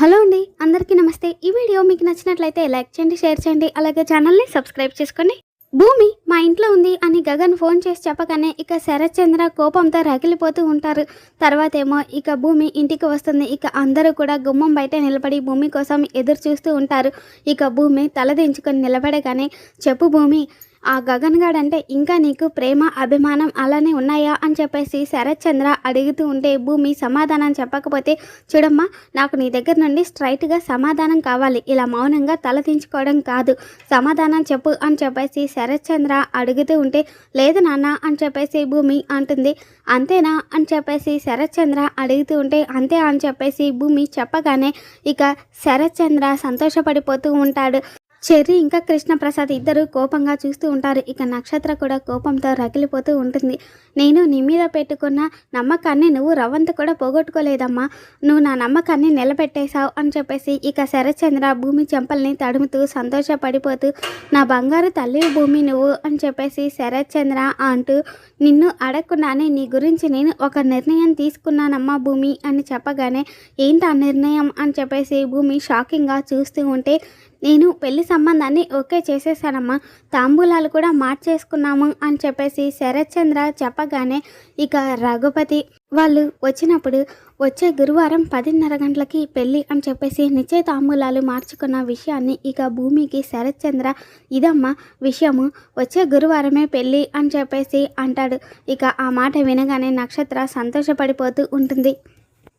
Hello అండి అందరికీ నమస్తే. ఈ వీడియో మీకు నచ్చినట్లయితే లైక్ చేయండి షేర్ చేయండి అలాగే ఛానల్ని సబ్స్క్రైబ్ చేసుకోండి. భూమి మా ఇంట్లో ఉంది అని గగన్ ఫోన్ చేసి చెప్పగానే ఇక శరత్ చంద్ర కోపంతో రగిలిపోతూ ఉంటారు. తర్వాత ఏమో ఇక భూమి ఇంటికి వస్తుంది. ఇక అందరూ కూడా గుమ్మం బయట నిలబడి భూమి కోసం ఎదురు చూస్తూ ఉంటారు. ఇక భూమి తలదించుకొని నిలబడగానే చెప్పు భూమి ఆ గగన్ గాడు అంటే ఇంకా నీకు ప్రేమ అభిమానం అలానే ఉన్నాయా అని చెప్పేసి శరత్ చంద్ర అడుగుతూ ఉంటే భూమి సమాధానం చెప్పకపోతే చూడమ్మా నాకు నీ దగ్గర నుండి స్ట్రైట్గా సమాధానం కావాలి. ఇలా మౌనంగా తలదించుకోవడం కాదు. సమాధానం చెప్పు అని చెప్పేసి శరత్ చంద్ర అడుగుతూ ఉంటే లేదు నాన్న అని చెప్పేసి భూమి అంటుంది. అంతేనా అని చెప్పేసి శరత్ చంద్ర అడుగుతూ ఉంటే అంతే అని చెప్పేసి భూమి చెప్పగానే ఇక శరత్ చంద్ర సంతోషపడిపోతూ ఉంటాడు. చెర్రి ఇంకా కృష్ణప్రసాద్ ఇద్దరు కోపంగా చూస్తూ ఉంటారు. ఇక నక్షత్ర కూడా కోపంతో రగిలిపోతూ ఉంటుంది. నేను నీ మీద పెట్టుకున్న నమ్మకాన్ని నువ్వు రవ్వంత కూడా పోగొట్టుకోలేదమ్మా. నువ్వు నా నమ్మకాన్ని నిలబెట్టేశావు అని చెప్పేసి ఇక శరత్చంద్ర భూమి చెంపల్ని తడుముతూ సంతోషపడిపోతూ నా బంగారు తల్లి భూమి నువ్వు అని చెప్పేసి శరత్చంద్ర అంటూ నిన్ను అడగకుండానే నీ గురించి నేను ఒక నిర్ణయం తీసుకున్నానమ్మా భూమి అని చెప్పగానే ఏంటి ఆ నిర్ణయం అని చెప్పేసి భూమి షాకింగ్గా చూస్తూ ఉంటే నేను పెళ్ళి సంబంధాన్ని ఓకే చేసేసానమ్మా. తాంబూలాలు కూడా మార్చేసుకున్నాము అని చెప్పేసి శరత్చంద్ర చెప్పగానే ఇక రఘుపతి వాళ్ళు వచ్చినప్పుడు వచ్చే గురువారం పదిన్నర గంటలకి పెళ్ళి అని చెప్పేసి నిశ్చయ తాంబూలాలు మార్చుకున్న విషయాన్ని ఇక భూమికి శరత్చంద్ర ఇదమ్మా విషయము వచ్చే గురువారమే పెళ్ళి అని చెప్పేసి అంటాడు. ఇక ఆ మాట వినగానే నక్షత్ర సంతోషపడిపోతూ ఉంటుంది.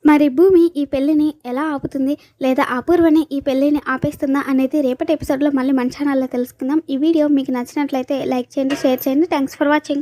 మరి భూమి ఈ పెళ్ళిని ఎలా ఆపుతుంది? లేదా అపూర్వని ఈ పెళ్ళిని ఆపేస్తుందా అనేది రేపటి ఎపిసోడ్లో మళ్ళీ మన ఛానల్లో తెలుసుకుందాం. ఈ వీడియో మీకు నచ్చినట్లయితే లైక్ చేయండి షేర్ చేయండి. Thanks for watching